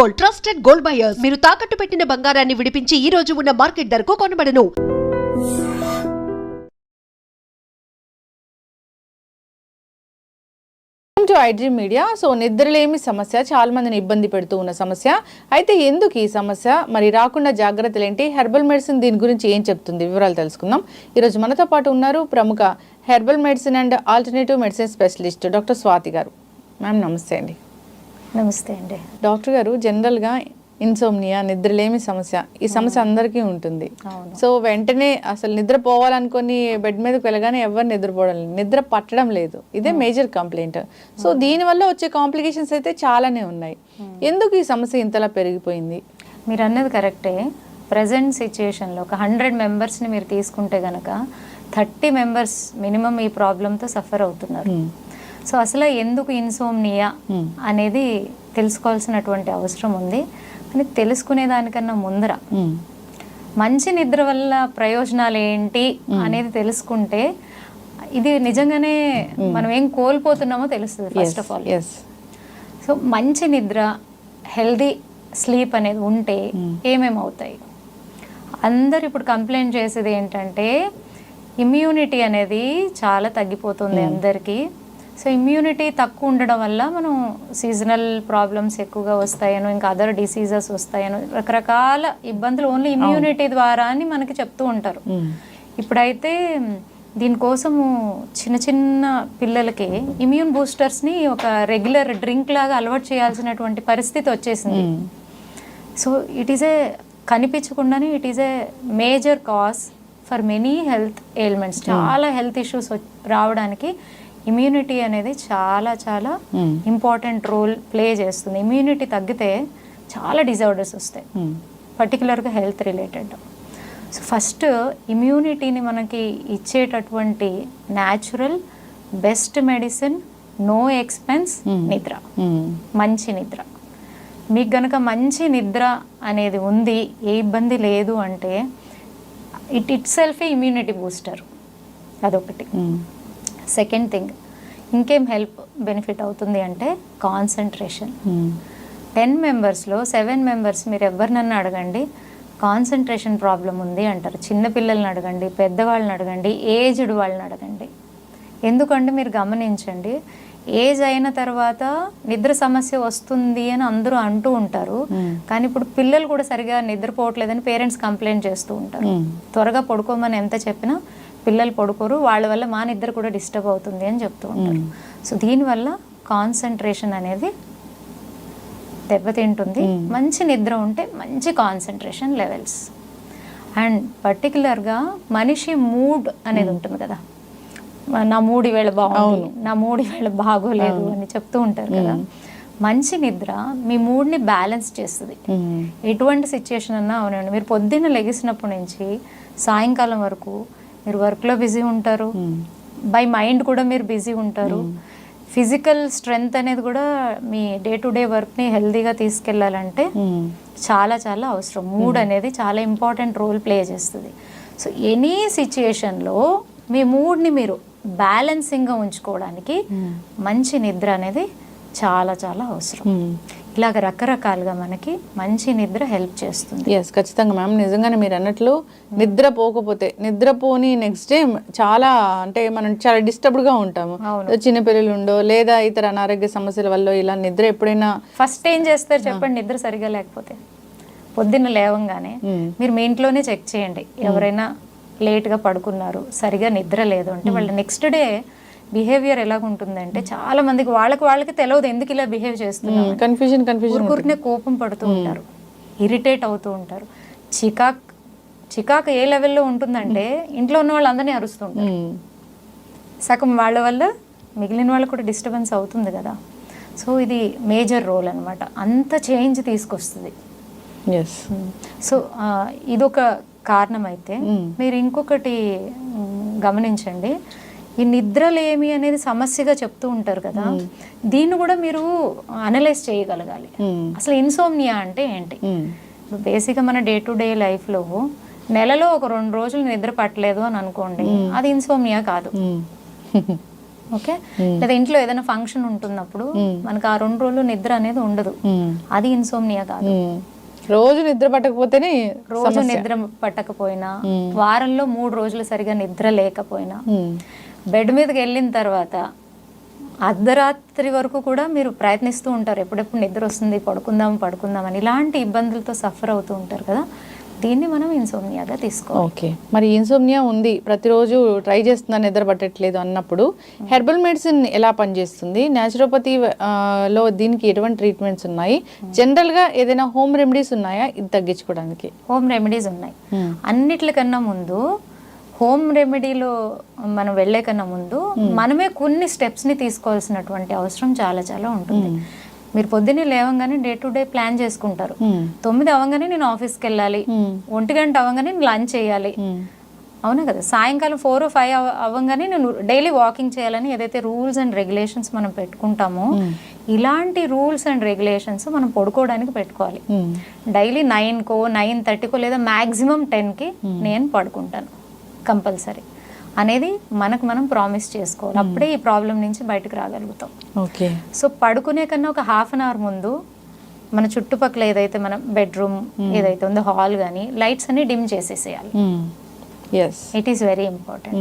Gold trusted gold buyers. మీరు తాకట్టు పెట్టిన బంగారాన్ని విడిపించి ఈ రోజు ఉన్న మార్కెట్ ధరకు కొనబడను. టు ఐడ్రీ మీడియా సో నిద్రలేమి సమస్య చాలా మందిని ఇబ్బంది పెడుతూ ఉన్న సమస్య. అయితే ఎందుకు ఈ సమస్య? మరి రాకుండా జాగ్రత్తలు ఏంటి హెర్బల్ మెడిసిన్ దీని గురించి ఏం చెప్తుంది? వివరాలు తెలుసుకుందాం. ఈరోజు మనతో పాటు ఉన్నారు ప్రముఖ herbal medicine and alternative medicine specialist doctor Swathi garu. Ma'am నమస్తే అండి. నమస్తే అండి. డాక్టర్ గారు జనరల్గా ఇన్సోమ్నియా నిద్రలేమి సమస్య ఈ సమస్య అందరికీ ఉంటుంది. సో వెంటనే అసలు నిద్ర పోవాలనుకొని బెడ్ మీదకి వెళ్ళగానే ఎవరు నిద్రపోవడం లేదు. నిద్ర పట్టడం లేదు. ఇదే మేజర్ కంప్లైంట్. సో దీనివల్ల వచ్చే కాంప్లికేషన్స్ అయితే చాలానే ఉన్నాయి. ఎందుకు ఈ సమస్య ఇంతలా పెరిగిపోయింది? మీరు అన్నది కరెక్టే. ప్రజెంట్ సిచ్యుయేషన్లో ఒక హండ్రెడ్ మెంబర్స్ని మీరు తీసుకుంటే గనక థర్టీ మెంబర్స్ మినిమం ఈ ప్రాబ్లంతో సఫర్ అవుతున్నారు. సో అసలు ఎందుకు ఇన్సోమ్నియా అనేది తెలుసుకోవాల్సినటువంటి అవసరం ఉంది. కానీ తెలుసుకునే దానికన్నా ముందర మ్మ్. మంచి నిద్ర వల్ల ప్రయోజనాలు ఏంటి అనేది తెలుసుకుంటే ఇది నిజంగానే మనం ఏం కోల్పోతున్నామో తెలుస్తుంది ఫస్ట్ ఆఫ్ ఆల్ సో మంచి నిద్ర హెల్దీ స్లీప్ అనేది ఉంటే ఏమేమి అవుతాయి? అందరు ఇప్పుడు కంప్లైంట్ చేసేది ఏంటంటే ఇమ్యూనిటీ అనేది చాలా తగ్గిపోతుంది అందరికీ. సో ఇమ్యూనిటీ తక్కువ ఉండడం వల్ల మనం సీజనల్ ప్రాబ్లమ్స్ ఎక్కువగా వస్తాయనో ఇంకా అదర్ డిసీజెస్ వస్తాయనో రకరకాల ఇబ్బందులు ఓన్లీ ఇమ్యూనిటీ ద్వారా అని మనకి చెప్తూ ఉంటారు. ఇప్పుడైతే దీనికోసము చిన్న చిన్న పిల్లలకి ఇమ్యూన్ బూస్టర్స్ని ఒక రెగ్యులర్ డ్రింక్ లాగా అలవాటు చేయాల్సినటువంటి పరిస్థితి వచ్చేసింది. So it is a కనిపించకుండానే it is a major cause for many health ailments చాలా హెల్త్ ఇష్యూస్ రావడానికి ఇమ్యూనిటీ అనేది చాలా చాలా ఇంపార్టెంట్ రోల్ ప్లే చేస్తుంది. ఇమ్యూనిటీ తగ్గితే చాలా డిజార్డర్స్ వస్తాయి. పర్టికులర్గా హెల్త్ రిలేటెడ్ సో ఫస్ట్ ఇమ్యూనిటీని మనకి ఇచ్చేటటువంటి natural best medicine no expense నిద్ర. మ్మ్. మంచి నిద్ర. మీకు గనక మంచి నిద్ర అనేది ఉంది ఏ ఇబ్బంది లేదు అంటే ఇట్ ఇట్ సెల్ఫే ఇమ్యూనిటీ బూస్టర్ అదొకటి. మ్మ్. సెకండ్ థింగ్ ఇంకేం హెల్ప్ బెనిఫిట్ అవుతుంది అంటే కాన్సన్ట్రేషన్. టెన్ మెంబర్స్లో సెవెన్ మెంబర్స్ మీరు ఎవరినన్నా అడగండి కాన్సన్ట్రేషన్ ప్రాబ్లం ఉంది అంటారు. చిన్న పిల్లల్ని అడగండి పెద్దవాళ్ళని అడగండి ఏజ్డ్ వాళ్ళని అడగండి. ఎందుకంటే మీరు గమనించండి ఏజ్ అయిన తర్వాత నిద్ర సమస్య వస్తుంది అని అందరూ అంటూ ఉంటారు. కానీ ఇప్పుడు పిల్లలు కూడా సరిగా నిద్రపోవట్లేదని పేరెంట్స్ కంప్లైంట్ చేస్తూ ఉంటారు. మ్మ్. త్వరగా పడుకోమని ఎంత చెప్పినా పిల్లలు పడుకోరు వాళ్ళ వల్ల మా నిద్ర కూడా డిస్టర్బ్ అవుతుంది అని చెప్తూ ఉంటారు. సో దీనివల్ల కాన్సన్ట్రేషన్ అనేది దెబ్బతింటుంది. మంచి నిద్ర ఉంటే మంచి కాన్సన్ట్రేషన్ లెవెల్స్. అండ్ పర్టికులర్గా మనిషి మూడ్ అనేది ఉంటుంది కదా. నా మూడు వేళ బాగుంది నా మూడు వేళ బాగోలేదు అని చెప్తూ ఉంటారు కదా. మంచి నిద్ర మీ మూడ్ని బ్యాలెన్స్ చేస్తుంది. ఎటువంటి సిచ్యుయేషన్ అన్నా అవునండి. మీరు పొద్దున్న లెగిసినప్పటి నుంచి సాయంకాలం వరకు మీరు వర్క్లో బిజీ ఉంటారు. బై మైండ్ కూడా మీరు బిజీ ఉంటారు. ఫిజికల్ స్ట్రెంగ్త్ అనేది కూడా మీ డే టు డే వర్క్ని హెల్దీగా తీసుకెళ్ళాలంటే మ్మ్. చాలా చాలా అవసరం. మూడ్ అనేది చాలా ఇంపార్టెంట్ రోల్ ప్లే చేస్తుంది. సో ఎనీ సిచ్యుయేషన్లో మీ మూడ్ని మీరు బ్యాలెన్సింగ్గా ఉంచుకోవడానికి మంచి నిద్ర అనేది చాలా చాలా అవసరం. ఇలాగ రకరకాలుగా మనకి మంచి నిద్ర హెల్ప్ చేస్తుంది. ఎస్ ఖచ్చితంగా మ్యామ్. నిజంగానే మీరు అన్నట్లు నిద్ర పోకపోతే నిద్రపోని నెక్స్ట్ డే చాలా అంటే మనం చాలా డిస్టర్బ్డ్గా ఉంటాము. చిన్నపిల్లలు ఉండో లేదా ఇతర అనారోగ్య సమస్యల వల్ల ఇలా నిద్ర ఎప్పుడైనా ఫస్ట్ ఏం చేస్తారు చెప్పండి నిద్ర సరిగా లేకపోతే? పొద్దున్న లేవంగానే. మీరు మీ ఇంట్లోనే చెక్ చేయండి. ఎవరైనా లేట్గా పడుకున్నారు సరిగా నిద్ర లేదు అంటే వాళ్ళ నెక్స్ట్ డే బిహేవియర్ ఎలాగుంటుందంటే చాలా మందికి వాళ్ళకి వాళ్ళకి తెలియదు ఎందుకు ఇలా బిహేవ్ చేస్తున్నారు కన్ఫ్యూజన్ కన్ఫ్యూజన్ ఊరుకూరినే కోపం పడుతూ ఉంటారు ఇరిటేట్ అవుతూ ఉంటారు. చికాక్ చికాక్ ఏ లెవెల్లో ఉంటుందంటే ఇంట్లో ఉన్న వాళ్ళందరినీ అరుస్తూ ఉంటారు. సగం వాళ్ళ వల్ల మిగిలిన వాళ్ళకు కూడా డిస్టర్బెన్స్ అవుతుంది కదా. సో ఇది మేజర్ రోల్ అన్నమాట. అంత చేంజ్ తీసుకొస్తుంది. సో ఇదొక కారణం అయితే మీరు ఇంకొకటి గమనించండి. ఈ నిద్రలేమి అనేది సమస్యగా చెప్తూ ఉంటారు కదా దీన్ని కూడా మీరు అనలైజ్ చేయగలగాలి. అసలు ఇన్సోమ్నియా అంటే ఏంటి? బేసిక్గా మన డే టు డే లైఫ్లో నెలలో ఒక రెండు రోజులు నిద్ర పట్టలేదు అని అనుకోండి అది ఇన్సోమ్నియా కాదు. ఓకే? లేదా ఇంట్లో ఏదైనా ఫంక్షన్ ఉంటున్నప్పుడు మనకు ఆ రెండు రోజులు నిద్ర అనేది ఉండదు. అది ఇన్సోమ్నియా కాదు. రోజు నిద్ర పట్టకపోతేనే రోజు నిద్ర పట్టకపోయినా వారంలో మూడు రోజులు సరిగా నిద్ర లేకపోయినా. బెడ్ మీదకి వెళ్ళిన తర్వాత అర్ధరాత్రి వరకు కూడా మీరు ప్రయత్నిస్తూ ఉంటారు. ఎప్పుడెప్పుడు నిద్ర వస్తుంది పడుకుందాం పడుకుందాం అని. ఇలాంటి ఇబ్బందులతో సఫర్ అవుతూ ఉంటారు కదా. దీన్ని మనం ఇన్సోమ్నియాగా తీసుకోవాలి. ఓకే. మరి ఇన్సోమ్నియా ఉంది. ప్రతిరోజు ట్రై చేస్తున్నా నిద్ర పట్టట్లేదు అన్నప్పుడు? హెర్బల్ మెడిసిన్ ఎలా పనిచేస్తుంది? న్యాచురోపతి లో దీనికి ఎటువంటి ట్రీట్మెంట్స్ ఉన్నాయి? జనరల్గా ఏదైనా హోమ్ రెమెడీస్ ఉన్నాయా? ఇది తగ్గించుకోవడానికి. హోమ్ రెమెడీస్ ఉన్నాయి. Hmm. అన్నిట్లకన్నా ముందు హోమ్ రెమెడీలో మనం వెళ్ళే కన్నా ముందు మనమే కొన్ని స్టెప్స్ని తీసుకోవాల్సినటువంటి అవసరం చాలా చాలా ఉంటుంది. మీరు పొద్దున్నే లేవంగానే డే టు డే ప్లాన్ చేసుకుంటారు. తొమ్మిది అవ్వగానే నేను ఆఫీస్కి వెళ్ళాలి. ఒంటి గంట అవ్వగానే నేను లంచ్ చేయాలి. అవునా కదా? సాయంకాలం ఫోర్ ఫైవ్ అవ్వగానే నేను డైలీ వాకింగ్ చేయాలని ఏదైతే రూల్స్ అండ్ రెగ్యులేషన్స్ మనం పెట్టుకుంటామో ఇలాంటి రూల్స్ అండ్ రెగ్యులేషన్స్ మనం పడుకోవడానికి పెట్టుకోవాలి. డైలీ నైన్కో నైన్ థర్టీకో లేదా మ్యాక్సిమం టెన్కి నేను పడుకుంటాను. కంపల్సరీ అనేది మనకు మనం ప్రామిస్ చేసుకోవాలి. అప్పుడే ఈ ప్రాబ్లం నుంచి బయటకు రాగలుగుతాం. ఓకే. సో పడుకునే కన్నా ఒక హాఫ్ అన్ అవర్ ముందు మన చుట్టుపక్కల ఏదైతే మన బెడ్రూమ్ ఏదైతే ఉందో హాల్ కానీ లైట్స్ అన్ని dim చేసేసేయాలి. It is very important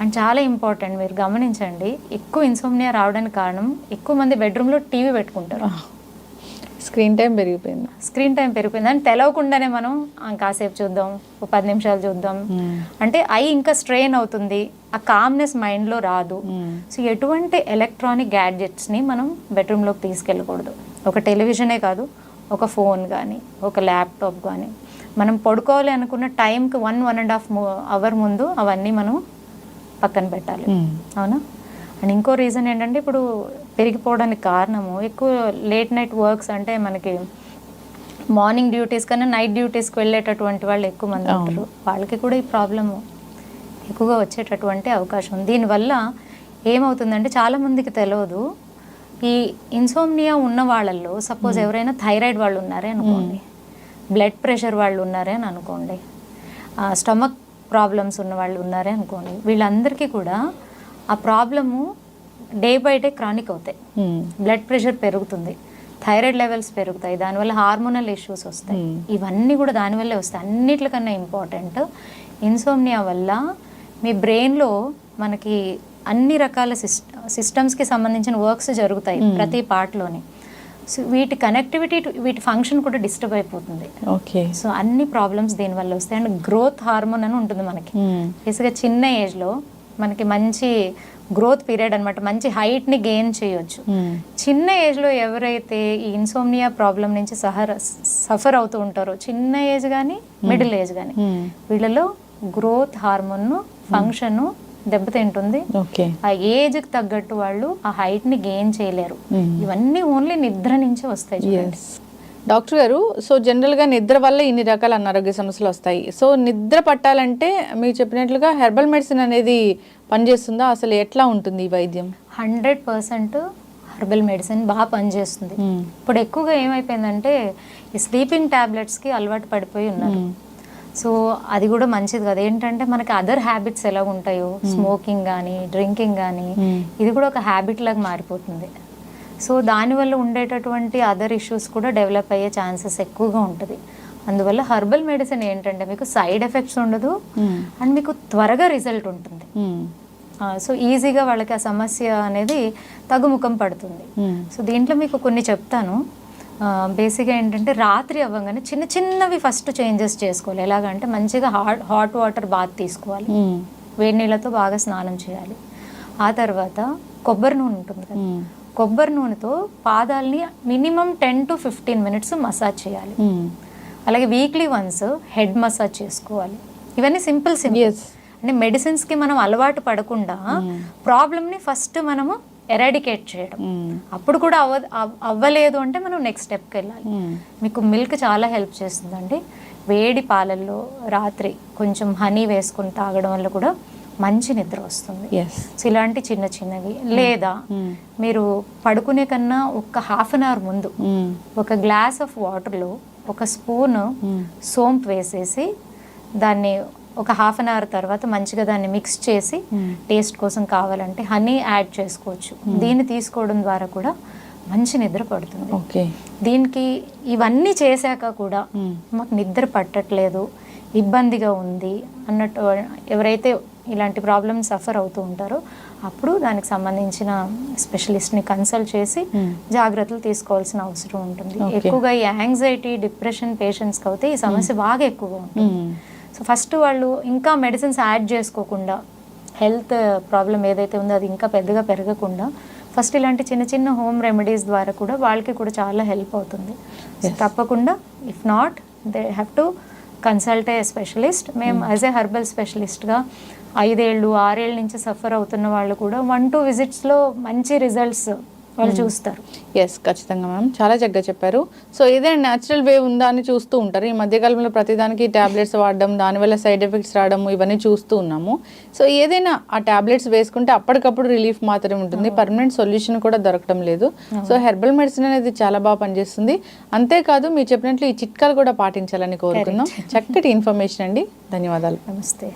and చాలా ఇంపార్టెంట్ మీరు గమనించండి ఎక్కువ ఇన్సోమ్నియా రావడానికి కారణం ఎక్కువ మంది బెడ్రూమ్లో టీవీ పెట్టుకుంటారు. స్క్రీన్ టైం పెరిగిపోయింది. స్క్రీన్ టైం పెరిగిపోయింది. అని తెలవకుండానే మనం "ఆ, కాసేపు చూద్దాం ఒక పది నిమిషాలు చూద్దాం. అంటే ఐ ఇంకా స్ట్రెయిన్ అవుతుంది. ఆ కామ్నెస్ మైండ్లో రాదు. సో ఎటువంటి ఎలక్ట్రానిక్ గ్యాడ్జెట్స్ని మనం బెడ్రూమ్లోకి తీసుకెళ్ళకూడదు. ఒక టెలివిజనే కాదు ఒక ఫోన్ కానీ ఒక ల్యాప్టాప్ కానీ మనం పడుకోవాలి అనుకున్న టైంకి one one and half hour ముందు అవన్నీ మనం పక్కన పెట్టాలి. అవునా? అండ్ ఇంకో రీజన్ ఏంటంటే ఇప్పుడు పెరిగిపోవడానికి కారణము. ఎక్కువ లేట్ నైట్ వర్క్స్ అంటే మనకి మార్నింగ్ డ్యూటీస్ కన్నా నైట్ డ్యూటీస్కి వెళ్ళేటటువంటి వాళ్ళు ఎక్కువ మంది ఉంటారు. వాళ్ళకి కూడా ఈ ప్రాబ్లము ఎక్కువగా వచ్చేటటువంటి అవకాశం ఉంది. దీనివల్ల ఏమవుతుందంటే చాలామందికి తెలియదు ఈ ఇన్సోమ్నియా ఉన్న వాళ్ళల్లో సపోజ్ ఎవరైనా థైరాయిడ్ వాళ్ళు ఉన్నారే అనుకోండి బ్లడ్ ప్రెషర్ వాళ్ళు ఉన్నారే అని అనుకోండి స్టమక్ ప్రాబ్లమ్స్ ఉన్న వాళ్ళు ఉన్నారే అనుకోండి వీళ్ళందరికీ కూడా ఆ problem day by day chronic అవుతాయి. బ్లడ్ ప్రెషర్ పెరుగుతుంది. థైరాయిడ్ లెవెల్స్ పెరుగుతాయి. దానివల్ల హార్మోనల్ ఇష్యూస్ వస్తాయి. ఇవన్నీ కూడా దానివల్లే వస్తాయి. అన్నిటికన్నా ఇంపార్టెంట్ ఇన్సోమ్నియా వల్ల మీ బ్రెయిన్లో మనకి అన్ని రకాల సిస్ సిస్టమ్స్కి సంబంధించిన వర్క్స్ జరుగుతాయి ప్రతి పార్ట్లోని. సో వీటి కనెక్టివిటీ వీటి ఫంక్షన్ కూడా డిస్టర్బ్ అయిపోతుంది. ఓకే. సో అన్ని ప్రాబ్లమ్స్ దీనివల్ల వస్తాయి. అండ్ గ్రోత్ హార్మోన్ అని ఉంటుంది మనకి. బేసిక్గా చిన్న ఏజ్లో మనకి మంచి గ్రోత్ పీరియడ్ అనమాట మంచి హైట్ని గెయిన్ చేయొచ్చు. చిన్న ఏజ్లో ఎవరైతే ఈ ఇన్సోమ్నియా ప్రాబ్లం నుంచి సహర్ సఫర్ అవుతూ ఉంటారో చిన్న ఏజ్ కానీ మిడిల్ ఏజ్ కానీ వీళ్ళలో గ్రోత్ హార్మోన్ ఫంక్షన్ దెబ్బతింటుంది. ఆ ఏజ్కి తగ్గట్టు వాళ్ళు ఆ హైట్ని గెయిన్ చేయలేరు. ఇవన్నీ ఓన్లీ నిద్ర నుంచే వస్తాయి డాక్టర్ గారు సో జనరల్గా నిద్ర వల్ల ఇన్ని రకాల అనారోగ్య సమస్యలు వస్తాయి. సో నిద్ర పట్టాలంటే మీరు చెప్పినట్లుగా హెర్బల్ మెడిసిన్ అనేది పనిచేస్తుందా? అసలు ఎట్లా ఉంటుంది ఈ వైద్యం? హండ్రెడ్ పర్సెంట్ హర్బల్ మెడిసిన్ బాగా పనిచేస్తుంది. ఇప్పుడు ఎక్కువగా ఏమైపోయిందంటే ఈ స్లీపింగ్ టాబ్లెట్స్కి అలవాటు పడిపోయి ఉన్నారు. సో అది కూడా మంచిది కదా. ఏంటంటే మనకి అదర్ హ్యాబిట్స్ ఎలా ఉంటాయో స్మోకింగ్ కానీ డ్రింకింగ్ కానీ ఇది కూడా ఒక హ్యాబిట్ లాగా మారిపోతుంది. సో దానివల్ల ఉండేటటువంటి అదర్ ఇష్యూస్ కూడా డెవలప్ అయ్యే ఛాన్సెస్ ఎక్కువగా ఉంటుంది. అందువల్ల హర్బల్ మెడిసిన్ ఏంటంటే మీకు సైడ్ ఎఫెక్ట్స్ ఉండదు. అండ్ మీకు త్వరగా రిజల్ట్ ఉంటుంది. సో ఈజీగా వాళ్ళకి ఆ సమస్య అనేది తగ్గుముఖం పడుతుంది. సో దీంట్లో మీకు కొన్ని చెప్తాను. బేసిక్గా ఏంటంటే రాత్రి అవ్వగానే చిన్న చిన్నవి ఫస్ట్ చేంజెస్ చేసుకోవాలి. ఎలాగంటే మంచిగా హాట్ హాట్ వాటర్ బాత్ తీసుకోవాలి. వేడి నీళ్ళతో బాగా స్నానం చేయాలి. ఆ తర్వాత కొబ్బరి నూనె ఉంటుంది కదా. కొబ్బరి నూనెతో పాదాలని minimum ten to fifteen minutes massage చేయాలి. అలాగే వీక్లీ వన్స్ హెడ్ మసాజ్ చేసుకోవాలి. ఇవన్నీ సింపుల్ సింపుల్. అంటే మెడిసిన్స్కి మనం అలవాటు పడకుండా ప్రాబ్లమ్ని ఫస్ట్ మనము ఎరాడికేట్ చేయడం. అప్పుడు కూడా అవ్వ అవ్- అవ్వలేదు అంటే మనం నెక్స్ట్ స్టెప్కి వెళ్ళాలి. మీకు మిల్క్ చాలా హెల్ప్ చేస్తుందండి. వేడి పాలల్లో రాత్రి కొంచెం హనీ వేసుకుని తాగడం వల్ల కూడా మంచి నిద్ర వస్తుంది. సో ఇలాంటి చిన్న చిన్నవి లేదా మీరు పడుకునే కన్నా ఒక హాఫ్ అన్ అవర్ ముందు ఒక గ్లాస్ ఆఫ్ వాటర్లో ఒక స్పూన్ సోంపు వేసేసి దాన్ని ఒక హాఫ్ అన్ అవర్ తర్వాత మంచిగా దాన్ని మిక్స్ చేసి టేస్ట్ కోసం కావాలంటే హనీ యాడ్ చేసుకోవచ్చు. దీన్ని తీసుకోవడం ద్వారా కూడా మంచి నిద్ర పడుతుంది. ఓకే. దీనికి ఇవన్నీ చేశాక కూడా మాకు నిద్ర పట్టట్లేదు ఇబ్బందిగా ఉంది అన్నట్టు ఎవరైతే ఇలాంటి ప్రాబ్లమ్స్ సఫర్ అవుతూ ఉంటారో అప్పుడు దానికి సంబంధించిన స్పెషలిస్ట్ని కన్సల్ట్ చేసి జాగ్రత్తలు తీసుకోవాల్సిన అవసరం ఉంటుంది. ఎక్కువగా ఈ యాంగ్జైటీ డిప్రెషన్ పేషెంట్స్కి అయితే ఈ సమస్య బాగా ఎక్కువగా ఉంటుంది. సో ఫస్ట్ వాళ్ళు ఇంకా మెడిసిన్స్ యాడ్ చేసుకోకుండా హెల్త్ ప్రాబ్లం ఏదైతే ఉందో అది ఇంకా పెద్దగా పెరగకుండా ఫస్ట్ ఇలాంటి చిన్న చిన్న హోమ్ రెమెడీస్ ద్వారా కూడా వాళ్ళకి కూడా చాలా హెల్ప్ అవుతుంది. తప్పకుండా if not they have to consult a specialist మేము యాజ్ ఏ హర్బల్ స్పెషలిస్ట్గా ఐదేళ్ళు ఆరేళ్ళ నుంచి సఫర్ అవుతున్న వాళ్ళు కూడా వన్ టూ విజిట్స్లో మంచి రిజల్ట్స్ వాళ్ళు చూస్తారు. ఎస్ ఖచ్చితంగా మ్యామ్ చాలా చక్కగా చెప్పారు. సో ఏదైనా న్యాచురల్ వే ఉందా అని చూస్తూ ఉంటారు. ఈ మధ్యకాలంలో ప్రతిదానికి ట్యాబ్లెట్స్ వాడడం దానివల్ల సైడ్ ఎఫెక్ట్స్ రావడం ఇవన్నీ చూస్తూ ఉన్నాము. సో ఏదైనా ఆ ట్యాబ్లెట్స్ వేసుకుంటే అప్పటికప్పుడు రిలీఫ్ మాత్రమే ఉంటుంది. పర్మనెంట్ సొల్యూషన్ కూడా దొరకడం లేదు. సో హెర్బల్ మెడిసిన్ అనేది చాలా బాగా పనిచేస్తుంది. అంతేకాదు మీరు చెప్పినట్లు ఈ చిట్కాలు కూడా పాటించాలని కోరుకుందాం. చక్కటి ఇన్ఫర్మేషన్ అండి. ధన్యవాదాలు. నమస్తే.